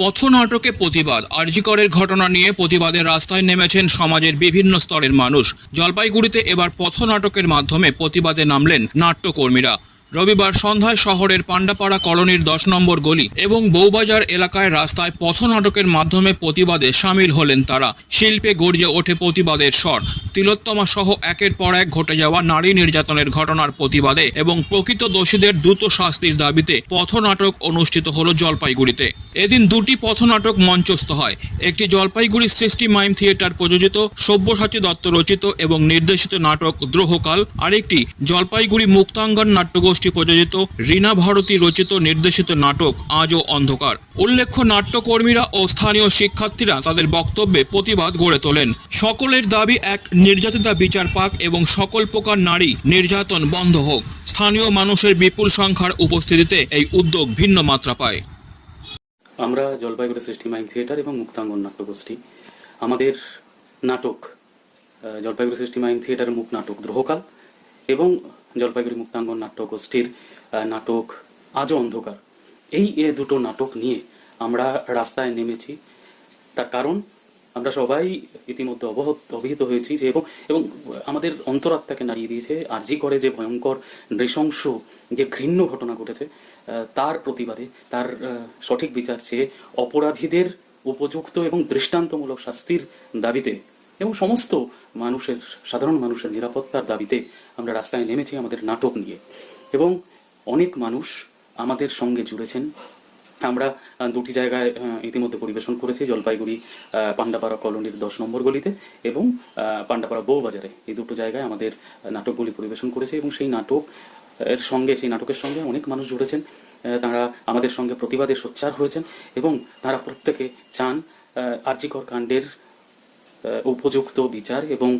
পথনাটকে প্রতিবাদ। আরজিকরের ঘটনা নিয়ে প্রতিবাদের রাস্তায় নেমেছেন সমাজের বিভিন্ন স্তরের মানুষ। জলপাইগুড়িতে এবার পথনাটকের মাধ্যমে প্রতিবাদে নামলেন নাট্যকর্মীরা। রবিবার সন্ধ্যায় শহরের পাণ্ডাপাড়া কলোনির দশ নম্বর গলি এবং বৌবাজার এলাকায় রাস্তায় পথনাটকের মাধ্যমে প্রতিবাদে সামিল হলেন তারা। শিল্পে গর্জে ওঠে প্রতিবাদের স্বর। তিলোত্তমা সহ একের পর এক ঘটে যাওয়া নারী নির্যাতনের ঘটনার প্রতিবাদে এবং প্রকৃত দোষীদের দ্রুত শাস্তির দাবিতে পথনাটক অনুষ্ঠিত হলো জলপাইগুড়িতে। এদিন দুটি পথনাটক মঞ্চস্থ হয়। একটি জলপাইগুড়ি সৃষ্টি মাইম থিয়েটার প্রযোজিত সব্যসাচী দত্ত রচিত এবং নির্দেশিত নাটক দ্রোহকাল, আরেকটি জলপাইগুড়ি মুক্তাঙ্গন নাট্যগোষ্ঠী প্রযোজিত রীনা ভারতী রচিত নির্দেশিত নাটক আজও অন্ধকার। উল্লেখ্য, নাট্যকর্মীরা ও স্থানীয় শিক্ষার্থীরা তাদের বক্তব্যে প্রতিবাদ গড়ে তোলেন। সকলের দাবি এক নির্যাতিতা বিচার পাক এবং সকল প্রকার নারী নির্যাতন বন্ধ হোক। স্থানীয় মানুষের বিপুল সংখ্যার উপস্থিতিতে এই উদ্যোগ ভিন্ন মাত্রা পায়। আমরা জলপাইগুড়ি সৃষ্টি মাইম থিয়েটার এবং মুক্তাঙ্গন নাট্যগোষ্ঠী, আমাদের নাটক জলপাইগুড়ি সৃষ্টি মাইম থিয়েটারের মুখ নাটক দ্রোহকাল এবং জলপাইগুড়ি মুক্তাঙ্গন নাট্যগোষ্ঠীর নাটক আজও অন্ধকার। এই দুটো নাটক নিয়ে আমরা রাস্তায় নেমেছি। তার কারণ আমরা সবাই ইতিমধ্যে অবহত অভিহিত হয়েছি যে এবং এবং আমাদের অন্তরাত্মাকে নাড়িয়ে দিয়েছে, আরজি করে যে ভয়ঙ্কর, নৃশংস যে ঘৃণ্য ঘটনা ঘটেছে তার প্রতিবাদে, তার সঠিক বিচার চেয়ে অপরাধীদের উপযুক্ত এবং দৃষ্টান্তমূলক শাস্তির দাবিতে এবং সমস্ত মানুষের সাধারণ মানুষের নিরাপত্তার দাবিতে আমরা রাস্তায় নেমেছি আমাদের নাটক নিয়ে। এবং অনেক মানুষ আমাদের সঙ্গে জুড়েছেন। আমরা দুটি জায়গায় ইতিমধ্যে পরিবেশন করেছি, জলপাইগুড়ি পান্ডাপাড়া কলোনির দশ নম্বর গলিতে এবং পান্ডাপাড়া বউবাজারে। এই দুটো জায়গায় আমাদের নাটকগুলি পরিবেশন করেছে এবং সেই নাটক, এর সঙ্গে, সেই নাটকের সঙ্গে অনেক মানুষ জুড়েছেন। তারা আমাদের সঙ্গে প্রতিবাদে সোচ্চার হয়েছেন এবং তারা প্রত্যেকে চান আর্যিকর কাণ্ডের উপযুক্ত বিচার এবং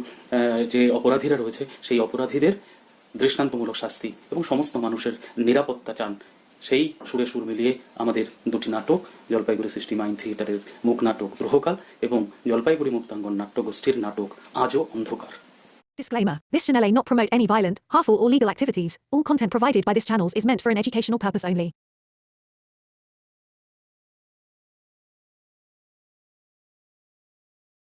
যে অপরাধীরা রয়েছে, সেই অপরাধীদের দৃষ্টান্তমূলক শাস্তি এবং সমস্ত মানুষের নিরাপত্তা চান। সেই সুরে সুর মিলিয়ে আমাদের দুটি নাটক জলপাইগুড়ি সৃষ্টি মাইন থিয়েটারের মুখ নাটক গ্রহকাল এবং জলপাইগুড়ি মুক্তাঙ্গন নাট্যগোষ্ঠীর নাটক আজও অন্ধকার Disclaimer This channel may not promote any violent, harmful, or legal activities. All content provided by this channel is meant for an educational purpose only.